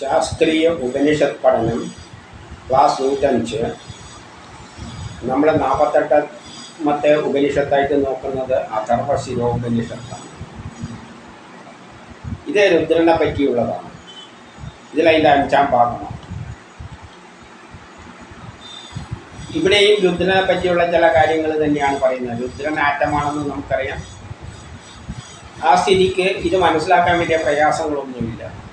ശാസ്ത്രീയ ഉപനിഷത് പഠനം ക്ലാസ് നൂറ്റഞ്ച്. നമ്മൾ നാൽപ്പത്തെട്ടാമത്തെ ഉപനിഷത്തായിട്ട് നോക്കുന്നത് അഥർവശിരോപനിഷത്താണ്. ഇത് രുദ്രനെ പറ്റിയുള്ളതാണ്. ഇതിലതിന്റെ അഞ്ചാം ഭാഗമാണ്. ഇവിടെയും രുദ്രനെ പറ്റിയുള്ള ചില കാര്യങ്ങൾ തന്നെയാണ് പറയുന്നത്. രുദ്രൻ ആറ്റമാണെന്ന് നമുക്കറിയാം. ആ സ്ഥിതിക്ക് ഇത് മനസ്സിലാക്കാൻ വേണ്ടിയ പ്രയാസങ്ങളൊന്നുമില്ല.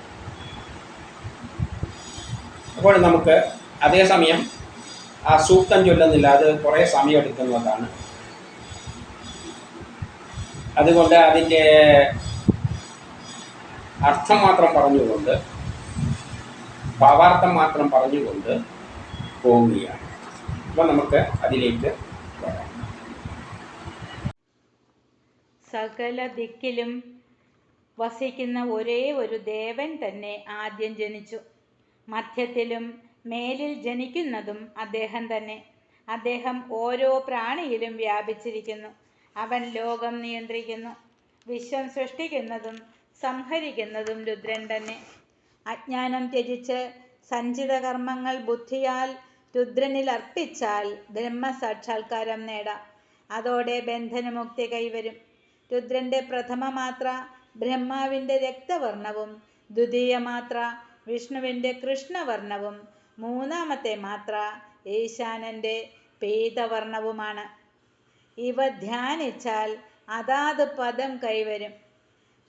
അപ്പോൾ നമുക്ക് അതേസമയം ആ സൂക്തം ചൊല്ലുന്നില്ല അത് കുറേ സമയം എടുക്കുന്നതാണ് അതുകൊണ്ട് അതിന്റെ അർത്ഥം മാത്രം പറഞ്ഞുകൊണ്ട് ഭാവാർത്ഥം മാത്രം പറഞ്ഞുകൊണ്ട് പോവുകയാണ്. അപ്പം നമുക്ക് അതിലേക്ക് വരാം. സകല ദിക്കിലും വസിക്കുന്ന ഒരേ ഒരു ദേവൻ തന്നെ ആദ്യം ജനിച്ചു. മധ്യത്തിലും മേലിൽ ജനിക്കുന്നതും അദ്ദേഹം തന്നെ. അദ്ദേഹം ഓരോ പ്രാണിയിലും വ്യാപിച്ചിരിക്കുന്നു. അവൻ ലോകം നിയന്ത്രിക്കുന്നു. വിശ്വം സൃഷ്ടിക്കുന്നതും സംഹരിക്കുന്നതും രുദ്രൻ തന്നെ. അജ്ഞാനം ത്യജിച്ച് സഞ്ചിത കർമ്മങ്ങൾ ബുദ്ധിയാൽ രുദ്രനിൽ അർപ്പിച്ചാൽ ബ്രഹ്മസാക്ഷാത്കാരം നേടാം. അതോടെ ബന്ധനമുക്തി കൈവരും. രുദ്രന്റെ പ്രഥമ മാത്ര ബ്രഹ്മാവിന്റെ രക്തവർണവും ദ്വിതീയ മാത്ര വിഷ്ണുവിന്റെ കൃഷ്ണവർണവും മൂന്നാമത്തെ മാത്ര ഈശാനന്റെ പീതവർണവുമാണ് ഇവ ധ്യാനിച്ചാൽ അതാത് പദം കൈവരും.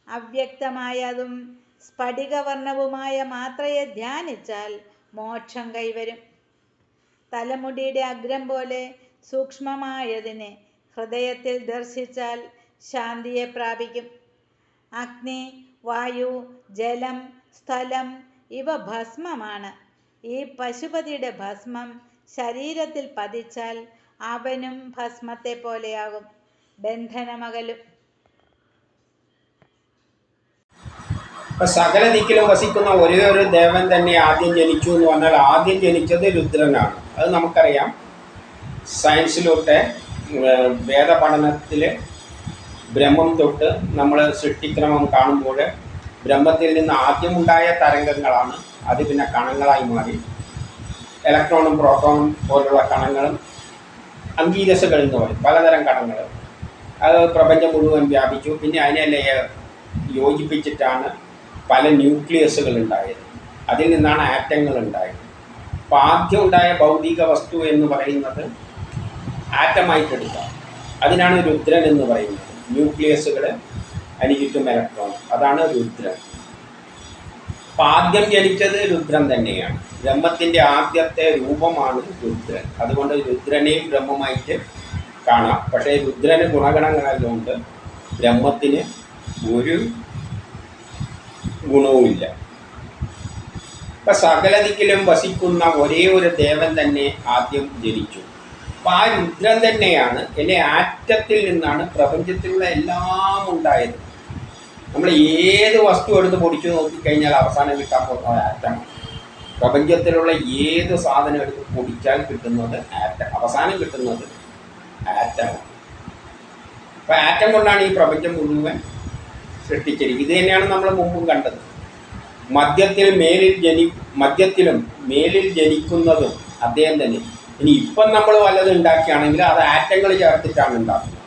അവ്യക്തമായതും സ്ഫടികവർണവുമായ മാത്രയെ ധ്യാനിച്ചാൽ മോക്ഷം കൈവരും. തലമുടിയുടെ അഗ്രം പോലെ സൂക്ഷ്മമായതിനെ ഹൃദയത്തിൽ ദർശിച്ചാൽ ശാന്തിയെ പ്രാപിക്കും. അഗ്നി വായു ജലം സ്ഥലം ഇവ ഭസ്മമാണ്. ഈ പശുപതിയുടെ ഭസ്മം ശരീരത്തിൽ പതിച്ചാൽ അവനും ഭസ്മത്തെ പോലെയാകും. ബന്ധനമകലും. സകല ദിക്കിലും വസിക്കുന്ന ഒരേ ഒരു ദേവൻ തന്നെ ആദ്യം ജനിച്ചു എന്ന് പറഞ്ഞാൽ ആദ്യം ജനിച്ചത് രുദ്രനാണ്. അത് നമുക്കറിയാം. സയൻസിലോട്ട് വേദപഠനത്തിൽ ബ്രഹ്മം തൊട്ട് നമ്മൾ സൃഷ്ടിക്രമം കാണുമ്പോൾ ബ്രഹ്മത്തിൽ നിന്ന് ആദ്യമുണ്ടായ തരംഗങ്ങളാണ്. അത് പിന്നെ കണങ്ങളായി മാറി. ഇലക്ട്രോണും പ്രോട്ടോണും പോലുള്ള കണങ്ങളും അങ്കീരസകൾ എന്ന് പറയും പലതരം കണങ്ങൾ. അത് പ്രപഞ്ചം മുഴുവൻ വ്യാപിച്ചു. പിന്നെ അതിനെ യോജിപ്പിച്ചിട്ടാണ് പല ന്യൂക്ലിയസുകൾ ഉണ്ടായത്. അതിൽ നിന്നാണ് ആറ്റങ്ങൾ ഉണ്ടായത്. അപ്പോൾ ആദ്യം ഉണ്ടായ ഭൗതിക വസ്തു എന്ന് പറയുന്നത് ആറ്റമായിട്ടെടുക്കാം. അതിനാണ് രുദ്രൻ എന്ന് പറയുന്നത്. ന്യൂക്ലിയസുകൾ അതിന് ചുറ്റും ഇലക്ട്രോൺ അതാണ് രുദ്രം. അപ്പം ആദ്യം ജനിച്ചത് രുദ്രം തന്നെയാണ്. ബ്രഹ്മത്തിന്റെ ആദ്യത്തെ രൂപമാണ് രുദ്രൻ. അതുകൊണ്ട് രുദ്രനെയും ബ്രഹ്മമായിട്ട് കാണാം. പക്ഷേ രുദ്രന് ഗുണഗണങ്ങളായതുകൊണ്ട് ബ്രഹ്മത്തിന് ഒരു ഗുണവുമില്ല. ഇപ്പം സകല ദിക്കിലും വസിക്കുന്ന ഒരേ ഒരു ദേവൻ തന്നെ ആദ്യം ജനിച്ചു. അപ്പം ആ രുദ്രൻ തന്നെയാണ് എന്നെ ആറ്റത്തിൽ നിന്നാണ് പ്രപഞ്ചത്തിലുള്ള എല്ലാം ഉണ്ടായത്. നമ്മൾ ഏത് വസ്തു എടുത്ത് പൊടിച്ചു നോക്കിക്കഴിഞ്ഞാൽ അവസാനം കിട്ടാൻ പോകുന്നത് ആറ്റം. പ്രപഞ്ചത്തിലുള്ള ഏത് സാധനം എടുത്ത് പൊടിച്ചാൽ കിട്ടുന്നത് ആറ്റം. അവസാനം കിട്ടുന്നത് ആറ്റമാണ് അപ്പം ആറ്റം കൊണ്ടാണ് ഈ പ്രപഞ്ചം മുഴുവൻ സൃഷ്ടിച്ചിരിക്കുന്നത്. ഇത് തന്നെയാണ് നമ്മൾ മുമ്പും കണ്ടത്. മദ്യത്തിൽ മേലിൽ ജനി മദ്യത്തിലും മേലിൽ ജനിക്കുന്നതും അദ്ദേഹം തന്നെ. ഇനി ഇപ്പം നമ്മൾ വല്ലതും ഉണ്ടാക്കുകയാണെങ്കിൽ അത് ആറ്റങ്ങൾ ചേർത്തിട്ടാണ് ഉണ്ടാക്കുന്നത്.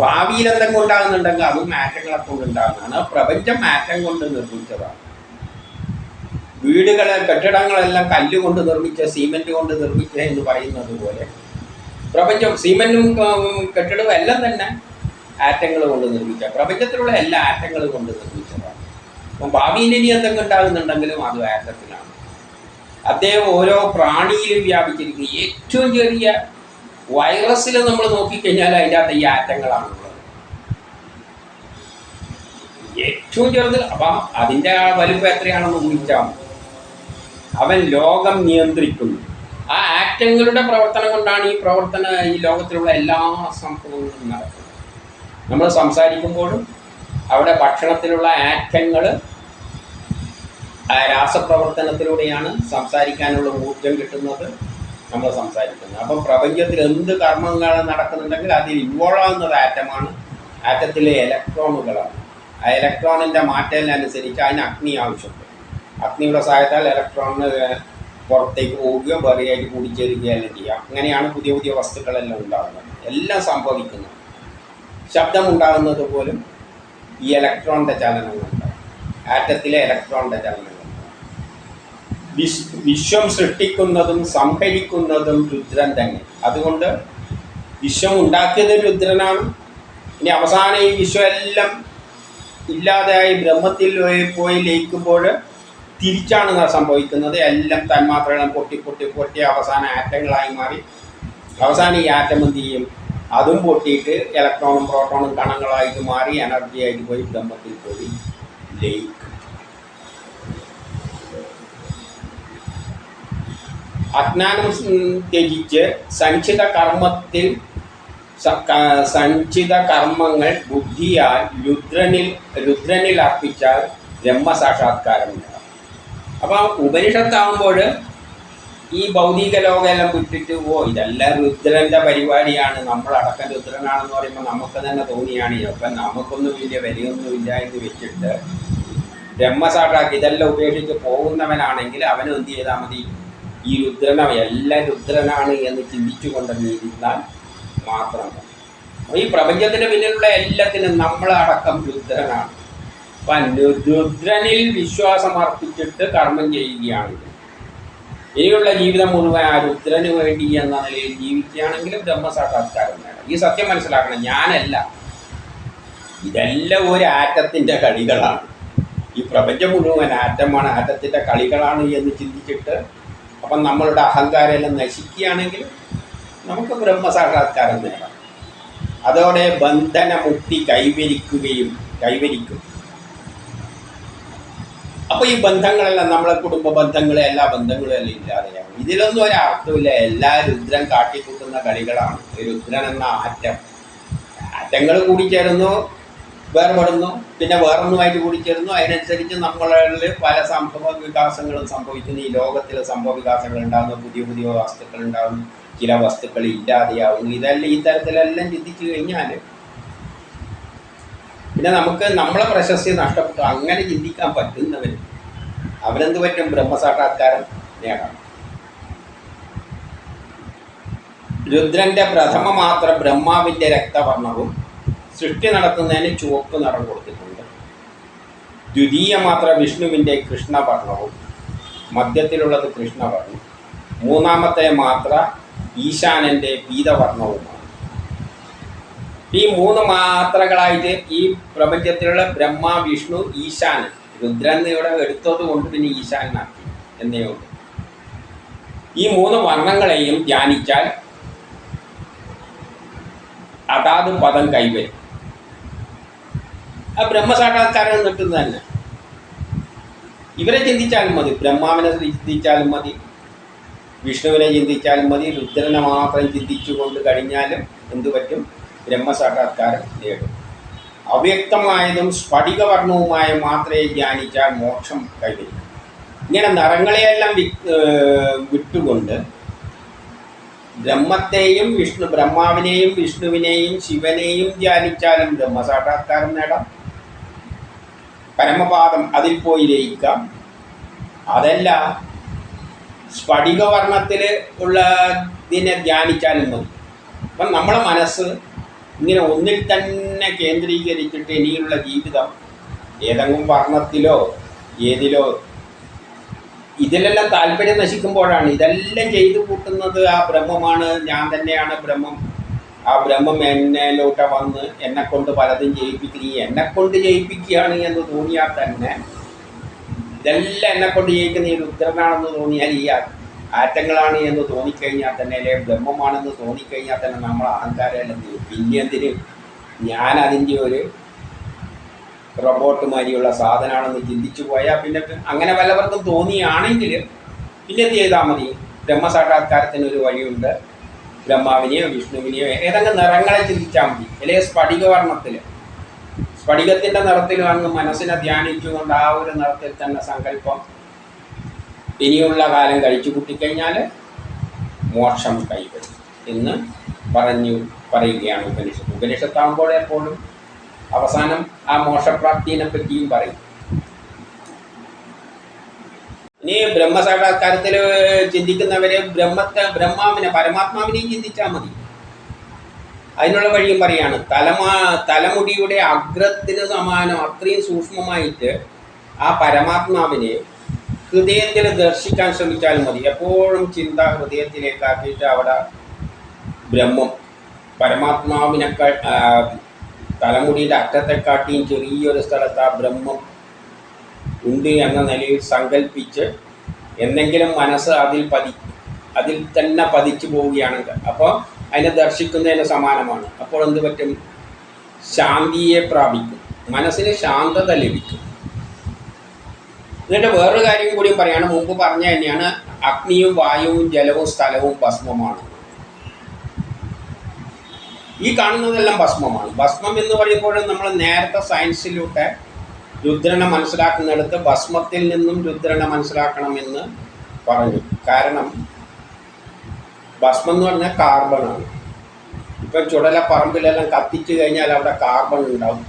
ഭാവിയിൽ എന്തെങ്കിലും ഉണ്ടാകുന്നുണ്ടെങ്കിൽ അതും മാറ്റങ്ങളെ കൊണ്ട് ഉണ്ടാകുന്നതാണ്. പ്രപഞ്ചം മാറ്റം കൊണ്ട് നിർമ്മിച്ചതാണ്. വീടുകളെ കെട്ടിടങ്ങളെല്ലാം കല്ല് കൊണ്ട് നിർമ്മിച്ച സിമെന്റ് കൊണ്ട് നിർമ്മിച്ച എന്ന് പറയുന്നത് പോലെ പ്രപഞ്ചം സിമെന്റും കെട്ടിടവും എല്ലാം തന്നെ ആറ്റങ്ങൾ കൊണ്ട് നിർമ്മിച്ച പ്രപഞ്ചത്തിലുള്ള എല്ലാ ആറ്റങ്ങൾ കൊണ്ട് നിർമ്മിച്ചതാണ്. അപ്പം ഭാവിയിൽ ഇനി എന്തൊക്കെ ഉണ്ടാകുന്നുണ്ടെങ്കിലും അത് ആറ്റത്തിലാണ്. അദ്ദേഹം ഓരോ പ്രാണിയിലും വ്യാപിച്ചിരിക്കുന്ന. ഏറ്റവും ചെറിയ വൈറസിൽ നമ്മൾ നോക്കിക്കഴിഞ്ഞാൽ അതിന്റെ അകത്ത് ഈ ആറ്റങ്ങളാണുള്ളത് ഏറ്റവും ചെറുത് അപ്പം അതിന്റെ വലുപ്പം എത്രയാണെന്ന് ഊഹിച്ചാൽ അവൻ ലോകം നിയന്ത്രിക്കുന്നു. ആ ആറ്റങ്ങളുടെ പ്രവർത്തനം കൊണ്ടാണ് ഈ പ്രവർത്തന ഈ ലോകത്തിലുള്ള എല്ലാ സംഭവങ്ങളും നടക്കുന്നത്. നമ്മൾ സംസാരിക്കുമ്പോഴും അവിടെ ഭക്ഷണത്തിലുള്ള ആറ്റങ്ങൾ രാസപ്രവർത്തനത്തിലൂടെയാണ് സംസാരിക്കാനുള്ള ഊർജം കിട്ടുന്നത്. നമ്മൾ സംസാരിക്കുന്നത്. അപ്പം പ്രപഞ്ചത്തിൽ എന്ത് കർമ്മങ്ങൾ നടക്കുന്നുണ്ടെങ്കിൽ അതിൽ ഇൻവോൾവ് ആകുന്നത് ആറ്റമാണ് ആറ്റത്തിലെ ഇലക്ട്രോണുകളാണ് ആ ഇലക്ട്രോണിന്റെ മാറ്റലിനനുസരിച്ച് അതിന് അഗ്നി ആവശ്യമുണ്ട്. അഗ്നിയുടെ സഹായത്താൽ ഇലക്ട്രോണിന് പുറത്തേക്ക് പോവുകയോ വേറെയായിട്ട് കൂടിച്ചേരുകയോ ചെയ്യുക ചെയ്യാം. അങ്ങനെയാണ് പുതിയ പുതിയ വസ്തുക്കളെല്ലാം ഉണ്ടാകുന്നത്. എല്ലാം സംഭവിക്കുന്നത്. ശബ്ദം ഉണ്ടാകുന്നത് പോലും ഈ ഇലക്ട്രോണിന്റെ ചലനങ്ങളുണ്ട് ആറ്റത്തിലെ ഇലക്ട്രോണിന്റെ ചലനങ്ങൾ. വിശ്വം സൃഷ്ടിക്കുന്നതും സംഹരിക്കുന്നതും രുദ്രൻ തന്നെ. അതുകൊണ്ട് വിശ്വം ഉണ്ടാക്കിയത് രുദ്രനാണ്. ഇനി അവസാനം ഈ വിശ്വം എല്ലാം ഇല്ലാതെയായി ബ്രഹ്മത്തിൽ പോയി- ലയിക്കുമ്പോൾ തിരിച്ചാണ് സംഭവിക്കുന്നത്. എല്ലാം തന്മാത്രകളും പൊട്ടി പൊട്ടി പൊട്ടി അവസാന ആറ്റങ്ങളായി മാറി. അവസാനം ഈ ആറ്റം എന്ത് ചെയ്യും? അതും പൊട്ടിയിട്ട് ഇലക്ട്രോണും പ്രോട്ടോണും കണങ്ങളായിട്ട് മാറി എനർജിയായിട്ട് പോയി ബ്രഹ്മത്തിൽ പോയി ലയിക്കും. അജ്ഞാനം ത്യജിച്ച് സഞ്ചിത കർമ്മത്തിൽ സഞ്ചിത കർമ്മങ്ങൾ ബുദ്ധിയാൽ രുദ്രനിൽ രുദ്രനിൽ അർപ്പിച്ചാൽ ബ്രഹ്മസാക്ഷാത്കാരം നേടാം അപ്പോൾ ഉപനിഷത്താവുമ്പോൾ ഈ ഭൗതിക ലോകമെല്ലാം വിട്ടിട്ട് ഓ ഇതെല്ലാം രുദ്രന്റെ പരിപാടിയാണ്. നമ്മളടക്കം രുദ്രനാണെന്ന് പറയുമ്പോൾ നമുക്ക് തന്നെ തോന്നിയാണ്. അപ്പം നമുക്കൊന്നും വലിയ വിലയൊന്നുമില്ല എന്ന് വെച്ചിട്ട് ബ്രഹ്മസാക്ഷാക്ക് ഇതെല്ലാം ഉപേക്ഷിച്ച് പോകുന്നവനാണെങ്കിൽ അവനെന്ത് ചെയ്താൽ മതി? ഈ രുദ്രന എല്ലാം രുദ്രനാണ് എന്ന് ചിന്തിച്ചു കൊണ്ടിരുന്നാൽ മാത്രം. മതി. അപ്പോൾ ഈ പ്രപഞ്ചത്തിന് പിന്നിലുള്ള എല്ലാത്തിനും നമ്മളടക്കം രുദ്രനാണ്. അപ്പം രുദ്രനിൽ വിശ്വാസം അർപ്പിച്ചിട്ട് കർമ്മം ചെയ്യുകയാണ്. ഇനിയുള്ള ജീവിതം മുഴുവൻ ആ രുദ്രന് വേണ്ടി എന്ന നിലയിൽ ജീവിക്കുകയാണെങ്കിൽ ബ്രഹ്മസാക്ഷാത്കാരം വേണം. ഈ സത്യം മനസ്സിലാക്കണം ഞാനല്ല. ഇതെല്ലാം ഒരു ആറ്റത്തിന്റെ കളികളാണ്. ഈ പ്രപഞ്ചം മുഴുവൻ ആറ്റമാണ് ആറ്റത്തിന്റെ കളികളാണ് എന്ന് ചിന്തിച്ചിട്ട് അപ്പം നമ്മളുടെ അഹങ്കാരം എല്ലാം നശിക്കുകയാണെങ്കിൽ നമുക്ക് ബ്രഹ്മസാക്ഷാത്കാരം നേടാം അതോടെ ബന്ധനമുക്തി കൈവരിക്കുകയും കൈവരിക്കും. അപ്പോൾ ഈ ബന്ധങ്ങളെല്ലാം നമ്മളെ കുടുംബ ബന്ധങ്ങൾ എല്ലാ ബന്ധങ്ങളും എല്ലാം ഇല്ലാതെയാണ്. ഇതിലൊന്നും ഒരർത്ഥമില്ല എല്ലാ രുദ്രൻ കാട്ടിക്കൂട്ടുന്ന കളികളാണ്. രുദ്രൻ എന്ന ആറ്റം. ആറ്റങ്ങൾ കൂടിച്ചേരുന്നു വേർപെടുന്നു പിന്നെ വേറൊന്നുമായിട്ട് കൂടിച്ചേരുന്നു അതിനനുസരിച്ച് നമ്മളിൽ പല സംഭവ വികാസങ്ങളും സംഭവിക്കുന്നു. ഈ ലോകത്തിലെ സംഭവ വികാസങ്ങൾ ഉണ്ടാകുന്നു. പുതിയ പുതിയ വസ്തുക്കൾ ഉണ്ടാകുന്നു. ചില വസ്തുക്കൾ ഇല്ലാതെയാവുന്നു. ഇതെല്ലാം ഈ തരത്തിലെല്ലാം ചിന്തിച്ചു കഴിഞ്ഞാൽ പിന്നെ നമുക്ക് നമ്മളെ പ്രശസ്തി നഷ്ടപ്പെട്ടു അങ്ങനെ ചിന്തിക്കാൻ പറ്റുന്നവർ അവരെന്ത് പറ്റും? ബ്രഹ്മസാക്ഷാത്കാരം നേടാം രുദ്രന്റെ പ്രഥമ മാത്രം ബ്രഹ്മാവിന്റെ രക്തവർണവും സൃഷ്ടി നടത്തുന്നതിന് ചുവപ്പ് നിറം കൊടുത്തിട്ടുണ്ട്. ദ്വിതീയ മാത്ര വിഷ്ണുവിന്റെ കൃഷ്ണവർണവും മധ്യത്തിലുള്ളത് കൃഷ്ണവർണം. മൂന്നാമത്തെ മാത്ര ഈശാനന്റെ പീതവർണവുമാണ്. ഈ മൂന്ന് മാത്രകളായിട്ട് ഈ പ്രപഞ്ചത്തിലുള്ള ബ്രഹ്മ വിഷ്ണു ഈശാനൻ രുദ്രൻ ഇവിടെ എടുത്തത് കൊണ്ട് പിന്നെ ഈശാനാക്കി എന്നേ ഉള്ളൂ. ഈ മൂന്ന് വർണങ്ങളെയും ധ്യാനിച്ചാൽ അതാത് പദം കൈവരും. ആ ബ്രഹ്മസാക്ഷാത്കാരം കിട്ടുന്നത് തന്നെ. ഇവരെ ചിന്തിച്ചാലും മതി. ബ്രഹ്മാവിനെ ചിന്തിച്ചാലും മതി. വിഷ്ണുവിനെ ചിന്തിച്ചാലും മതി. രുദ്രനെ മാത്രം ചിന്തിച്ചുകൊണ്ട് കഴിഞ്ഞാലും എന്തു പറ്റും? ബ്രഹ്മസാക്ഷാത്കാരം നേടും. അവ്യക്തമായതും സ്ഫടികവർണവുമായ മാത്രമേ ധ്യാനിച്ചാൽ മോക്ഷം കഴിയും ഇങ്ങനെ നിറങ്ങളെയെല്ലാം വിട്ടുകൊണ്ട് ബ്രഹ്മത്തെയും വിഷ്ണു ബ്രഹ്മാവിനെയും വിഷ്ണുവിനെയും ശിവനെയും ധ്യാനിച്ചാലും ബ്രഹ്മസാക്ഷാത്കാരം നേടാം. പരമപാദം അതിൽ പോയി ലയിക്കാം. അതല്ല സ്ഫടികവർണത്തിൽ ഉള്ള ഇതിനെ ധ്യാനിച്ചാലും മതി. അപ്പം നമ്മളെ മനസ്സ് ഇങ്ങനെ ഒന്നിൽ തന്നെ കേന്ദ്രീകരിച്ചിട്ട് ഇനിയുള്ള ജീവിതം ഏതെങ്കിലും വർണത്തിലോ ഏതിലോ ഇതിലെല്ലാം താല്പര്യം നശിക്കുമ്പോഴാണ് ഇതെല്ലാം ചെയ്തു കൂട്ടുന്നത് ആ ബ്രഹ്മമാണ് ഞാൻ തന്നെയാണ് ബ്രഹ്മം. ആ ബ്രഹ്മം എന്നിലോട്ട് വന്ന് എന്നെ കൊണ്ട് പലതും ചെയ്യിപ്പിക്കും നീ എന്നെ കൊണ്ട് ജയിപ്പിക്കുകയാണ് എന്ന് തോന്നിയാൽ തന്നെ. ഇതെല്ലാം എന്നെ കൊണ്ട് ജയിക്കുന്ന ഈ രുദ്രനാണെന്ന് തോന്നിയാൽ ഈ ആറ്റങ്ങളാണ് എന്ന് തോന്നിക്കഴിഞ്ഞാൽ തന്നെ അല്ലെ ബ്രഹ്മമാണെന്ന് തോന്നിക്കഴിഞ്ഞാൽ തന്നെ നമ്മൾ അഹങ്കാരം എല്ലാം ചെയ്യും പിന്നെ എന്തിന്? ഞാൻ അതിന്റെ ഒരു റോബോട്ട് മാതിരിയുള്ള സാധനമാണെന്ന് ചിന്തിച്ചു പോയാൽ പിന്നെ അങ്ങനെ വല്ലവർക്കും തോന്നിയാണെങ്കിൽ പിന്നെ എന്ത് ചെയ്താൽ മതി? ബ്രഹ്മസാക്ഷാത്കാരത്തിന് ഒരു വഴിയുണ്ട്. ബ്രഹ്മാവിനെയോ വിഷ്ണുവിനെയോ ഏതെങ്കിലും നിറങ്ങളെ ചിന്തിച്ചാൽ മതി. അല്ലെങ്കിൽ സ്ഫടികവർണത്തിൽ. സ്ഫടികത്തിന്റെ നിറത്തിൽ അങ്ങ് മനസ്സിനെ ധ്യാനിച്ചുകൊണ്ട് ആ ഒരു നിറത്തിൽ തന്നെ സങ്കല്പം ഇനിയുള്ള കാലം കഴിച്ചു കൂട്ടിക്കഴിഞ്ഞാൽ മോക്ഷം കൈവരും എന്ന് പറഞ്ഞു പറയുകയാണ് ഉപനിഷത്ത്. ഉപനിഷത്താകുമ്പോൾ എപ്പോഴും അവസാനം ആ മോക്ഷപ്രാപ്തിയെ പറ്റിയും പറയും ഇനി ബ്രഹ്മസാക്ഷാത്കാരത്തിൽ ചിന്തിക്കുന്നവര് ബ്രഹ്മത്തെ ബ്രഹ്മാവിനെ പരമാത്മാവിനെയും ചിന്തിച്ചാൽ മതി. അതിനുള്ള വഴിയും പറയാണ്. തലമാ തലമുടിയുടെ അഗ്രത്തിന് സമാനം അത്രയും സൂക്ഷ്മമായിട്ട് ആ പരമാത്മാവിനെ ഹൃദയത്തിൽ ദർശിക്കാൻ ശ്രമിച്ചാൽ മതി. എപ്പോഴും ചിന്ത ഹൃദയത്തിലേക്കാക്കിയിട്ട് അവിടെ ബ്രഹ്മം തലമുടിയുടെ തലമുടിയുടെ അറ്റത്തെക്കാട്ടിയും ചെറിയൊരു സ്ഥലത്ത് ആ ബ്രഹ്മം ഉണ്ട് എന്ന നിലയിൽ സങ്കല്പിച്ച് എന്തെങ്കിലും മനസ്സ് അതിൽ പതി അതിൽ തന്നെ പതിച്ചു പോവുകയാണെങ്കിൽ അപ്പോൾ അതിനെ ദർശിക്കുന്നതിന് സമാനമാണ്. അപ്പോൾ എന്ത് പറ്റും? ശാന്തിയെ പ്രാപിക്കും. മനസ്സിന് ശാന്തത ലഭിക്കും. എന്നിട്ട് വേറൊരു കാര്യം കൂടിയും പറയാണ്. മുമ്പ് പറഞ്ഞ തന്നെയാണ് അഗ്നിയും വായുവും ജലവും സ്ഥലവും ഭസ്മമാണ്. ഈ കാണുന്നതെല്ലാം ഭസ്മമാണ്. ഭസ്മം എന്ന് പറയുമ്പോൾ നമ്മൾ നേരത്തെ സയൻസിലൂടെ രുദ്രനെ മനസ്സിലാക്കുന്നിടത്ത് ഭസ്മത്തിൽ നിന്നും രുദ്രനെ മനസ്സിലാക്കണമെന്ന് പറഞ്ഞു. കാരണം ഭസ്മം എന്ന് പറഞ്ഞാൽ കാർബണാണ് ഇപ്പം ചുടല പറമ്പിലെല്ലാം കത്തിച്ചു കഴിഞ്ഞാൽ അവിടെ കാർബൺ ഉണ്ടാവും.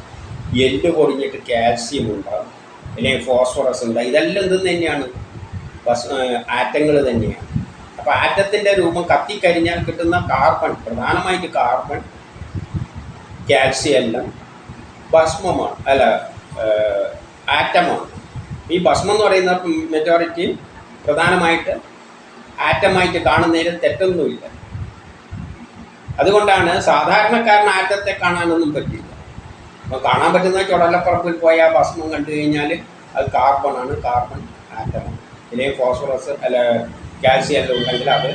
എല്ല് പൊടിഞ്ഞിട്ട് കാൽസ്യം ഉണ്ടാവും. അല്ലെങ്കിൽ ഫോസ്ഫറസ് ഉണ്ടാവും. ഇതെല്ലാം ഇത് തന്നെയാണ്. ഭസ് ആറ്റങ്ങൾ തന്നെയാണ്. അപ്പോൾ ആറ്റത്തിന്റെ രൂപം കത്തിക്കഴിഞ്ഞാൽ കിട്ടുന്ന കാർബൺ പ്രധാനമായിട്ട് കാർബൺ കാൽസ്യം എല്ലാം ഭസ്മമാണ്. അല്ല ആറ്റമാണ്. ഈ ഭസ്മം എന്ന് പറയുന്ന മെജോറിറ്റി പ്രധാനമായിട്ട് ആറ്റമായിട്ട് കാണുന്നതിൽ തെറ്റൊന്നുമില്ല. അതുകൊണ്ടാണ് സാധാരണക്കാരൻ ആറ്റത്തെ കാണാനൊന്നും പറ്റില്ല. അപ്പോൾ കാണാൻ പറ്റുന്ന ചുടലപ്പുറപ്പിൽ പോയ ഭസ്മം കണ്ടു കഴിഞ്ഞാൽ അത് കാർബണാണ് കാർബൺ ആറ്റമാണ് ഇല്ലെങ്കിൽ ഫോസ്ഫറസ് അല്ല കാൽസ്യം എല്ലാം ഉണ്ടെങ്കിൽ അത്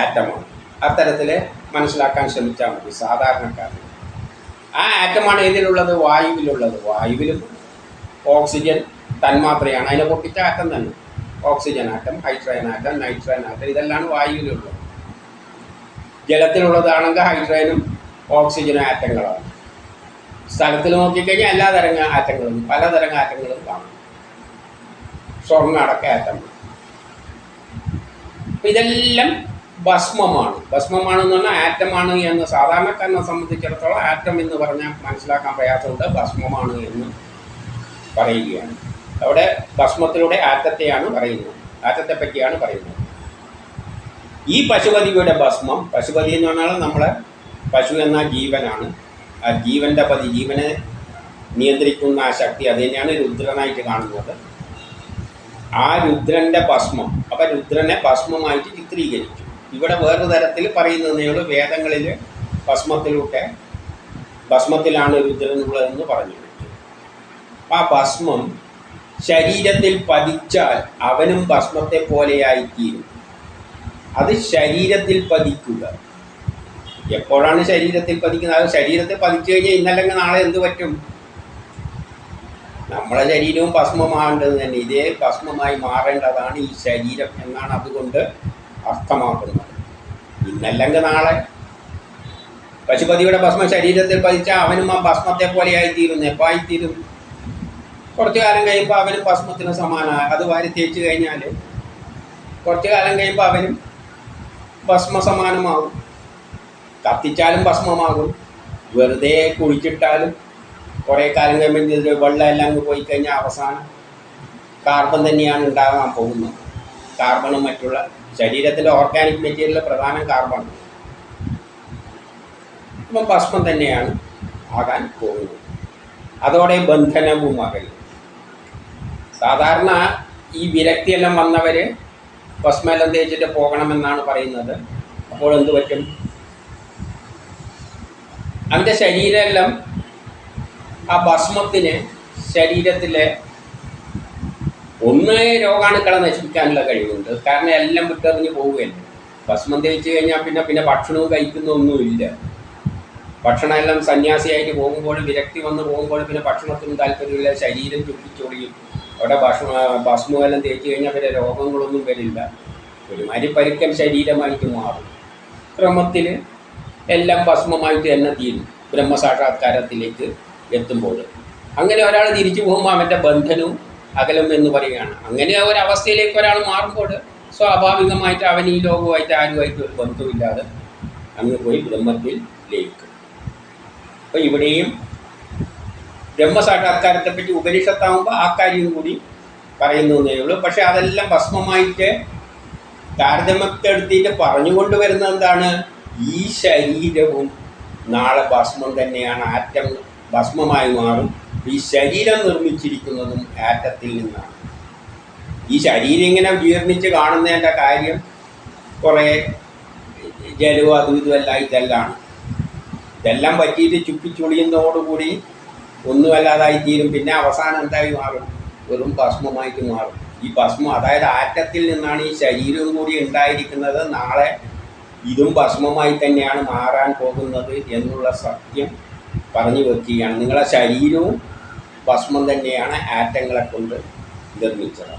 ആറ്റമാണ് അത്തരത്തിൽ മനസ്സിലാക്കാൻ ശ്രമിച്ചാൽ മതി സാധാരണക്കാരൻ ആ ആറ്റമാണ് ഏതിലുള്ളത്? വായുവിലുള്ളത്. വായുവിലും ഓക്സിജൻ തന്മാത്രയാണ്. അതിനെ പൊട്ടിച്ച ആറ്റം തന്നെ. Oxygen atom hydrogen atom nitrogen atom ഇതെല്ലാം വായുവിലുള്ളത്. ജലത്തിലുള്ളതാണെങ്കിൽ ഹൈഡ്രജനും ഓക്സിജനും ആറ്റങ്ങളാണ്. സ്ഥലത്തിൽ നോക്കിക്കഴിഞ്ഞാൽ എല്ലാ തരം ആറ്റങ്ങളും പലതരം ആറ്റങ്ങളും കാണും. സ്വർണ അടക്ക ആറ്റം. ഇതെല്ലാം ഭസ്മമാണ്. എന്ന് പറഞ്ഞാൽ ആറ്റമാണ് എന്ന് സാധാരണക്കാരനെ സംബന്ധിച്ചിടത്തോളം ആറ്റം എന്ന് പറഞ്ഞാൽ മനസ്സിലാക്കാൻ പ്രയാസമുണ്ട്. ഭസ്മമാണ് എന്ന് പറയുകയാണ്. അവിടെ ഭസ്മത്തിലൂടെ ആറ്റത്തെയാണ് പറയുന്നത്. ആറ്റത്തെ പറ്റിയാണ് പറയുന്നത്. ഈ പശുപതിയുടെ ഭസ്മം പശുപതി എന്ന് പറഞ്ഞാൽ നമ്മളെ പശു എന്ന ജീവനാണ്. ആ ജീവന്റെ പതി ജീവനെ നിയന്ത്രിക്കുന്ന ആ ശക്തി അത് തന്നെയാണ് രുദ്രനായിട്ട് കാണുന്നത്. ആ രുദ്രന്റെ ഭസ്മം. അപ്പൊ രുദ്രനെ ഭസ്മമായിട്ട് ചിത്രീകരിച്ചു ഇവിടെ വേറൊരു തരത്തിൽ പറയുന്നതേ ഉള്ളൂ വേദങ്ങളിൽ ഭസ്മത്തിലൂടെ ഭസ്മത്തിലാണ് രുദ്രനുള്ളതെന്ന് പറഞ്ഞു അപ്പൊ ആ ഭസ്മം ശരീരത്തിൽ പതിച്ചാൽ അവനും ഭസ്മത്തെ പോലെയായിത്തീരും. അത് ശരീരത്തിൽ പതിക്കുക. എപ്പോഴാണ് ശരീരത്തിൽ പതിക്കുന്നത്? അത് ശരീരത്തിൽ പതിച്ചു കഴിഞ്ഞാൽ ഇന്നല്ലെങ്കിൽ നാളെ എന്ത് പറ്റും? നമ്മളെ ശരീരവും ഭസ്മമാകേണ്ടത് തന്നെ. ഇതേ ഭസ്മമായി മാറേണ്ടതാണ് ഈ ശരീരം എന്നാണ് അതുകൊണ്ട് അർത്ഥമാക്കുന്നത്. ഇന്നല്ലെങ്കിൽ നാളെ പശുപതിയുടെ ഭസ്മം ശരീരത്തിൽ പതിച്ച അവനും ആ ഭസ്മത്തെ പോലെ ആയിത്തീരും? എപ്പായിത്തീരും കുറച്ചു കാലം കഴിയുമ്പോൾ അവനും ഭസ്മത്തിന് സമാനമായ അത് വാരി തേച്ച് കഴിഞ്ഞാൽ കുറച്ചു കാലം കഴിയുമ്പോൾ അവനും ഭസ്മ സമാനമാകും കത്തിച്ചാലും ഭസ്മമാകും. വെറുതെ കുഴിച്ചിട്ടാലും കുറേ കാലം കഴിയുമ്പോൾ വെള്ളമെല്ലാം പോയി കഴിഞ്ഞാൽ അവസാനം കാർബൺ തന്നെയാണ് ഉണ്ടാകാൻ പോകുന്നത്. കാർബണും മറ്റുള്ള ശരീരത്തിലെ ഓർഗാനിക് മെറ്റീരിയൽ പ്രധാന കാർബൺ അപ്പം ഭസ്മം തന്നെയാണ് ആകാൻ പോകുന്നത്. അതോടെ ബന്ധനവും അകലും സാധാരണ ഈ വിരക്തിയെല്ലാം വന്നവർ ഭസ്മെല്ലാം തേച്ചിട്ട് പോകണമെന്നാണ് പറയുന്നത്. അപ്പോൾ എന്ത് പറ്റും? അവന്റെ ശരീരമെല്ലാം ആ ഭസ്മത്തിന് ശരീരത്തിലെ ഒന്ന് രോഗാണുക്കളെ നശിപ്പിക്കാനുള്ള കഴിവുണ്ട്. കാരണം എല്ലാം വിട്ടറിഞ്ഞ് പോവുകയല്ലേ. ഭസ്മം തേച്ച് കഴിഞ്ഞാൽ പിന്നെ പിന്നെ ഭക്ഷണവും കഴിക്കുന്നൊന്നുമില്ല. ഭക്ഷണം എല്ലാം സന്യാസിയായിട്ട് പോകുമ്പോൾ വിരക്തി വന്ന് പോകുമ്പോൾ പിന്നെ ഭക്ഷണത്തിനും താല്പര്യമില്ല ശരീരം ചുറ്റിച്ചൊളിയും. അവിടെ ഭക്ഷണ ഭസ്മമെല്ലാം തേച്ച് കഴിഞ്ഞാൽ പിന്നെ രോഗങ്ങളൊന്നും വരില്ല. ഒരുമാതിരി പരുക്കൻ ശരീരമായിട്ട് മാറും. ക്രമത്തിൽ എല്ലാം ഭസ്മമായിട്ട് തന്നെ തീരും. ബ്രഹ്മസാക്ഷാത്കാരത്തിലേക്ക് എത്തുമ്പോൾ അങ്ങനെ ഒരാൾ തിരിച്ചു പോകുമ്പോൾ അവന്റെ ബന്ധനവും അകലം എന്ന് പറയുകയാണ്. അങ്ങനെ ഒരവസ്ഥയിലേക്ക് ഒരാൾ മാറുമ്പോൾ സ്വാഭാവികമായിട്ട് അവൻ ഈ ലോകവുമായിട്ട് ആരുമായിട്ട് ഒരു ബന്ധമില്ലാതെ അങ്ങ് പോയി ബ്രഹ്മത്തിൽ ലയിക്കും. അപ്പോൾ ഇവിടെയും ബ്രഹ്മസാക്ഷാത്കാരത്തെ പറ്റി ഉപനിഷത്താവുമ്പോൾ ആ കാര്യം കൂടി പറയുന്നതേ ഉള്ളൂ. പക്ഷെ അതെല്ലാം ഭസ്മമായിട്ട് താരതമ്യപ്പെടുത്തിയിട്ട് പറഞ്ഞുകൊണ്ട് വരുന്നത് എന്താണ്? ഈ ശരീരവും നാളെ ഭസ്മം തന്നെയാണ്. ആറ്റം ഭസ്മമായി മാറും. ഈ ശരീരം നിർമ്മിച്ചിരിക്കുന്നതും ആറ്റത്തിൽ നിന്നാണ്. ഈ ശരീരം ഇങ്ങനെ ജീർണിച്ച് കാണുന്നതിന്റെ കാര്യം കുറേ ജലവും അതും ഇതുമെല്ലാം ഇതെല്ലാം. ഇതെല്ലാം പറ്റിയിട്ട് ചുക്കിച്ചുളിയുന്നതോടുകൂടി ഒന്നുമല്ലാതായി തീരും. പിന്നെ അവസാനം എന്തായി മാറും? വെറും ഭസ്മമായിട്ട് മാറും. ഈ ഭസ്മം അതായത് ആറ്റത്തിൽ നിന്നാണ് ഈ ശരീരവും കൂടി ഉണ്ടായിരിക്കുന്നത്. നാളെ ഇതും ഭസ്മമായി തന്നെയാണ് മാറാൻ പോകുന്നത് എന്നുള്ള സത്യം പറഞ്ഞു വെക്കുകയാണ്. നിങ്ങളെ ശരീരവും ഭസ്മം തന്നെയാണ് ആറ്റങ്ങളെ കൊണ്ട് നിർമ്മിച്ചത്.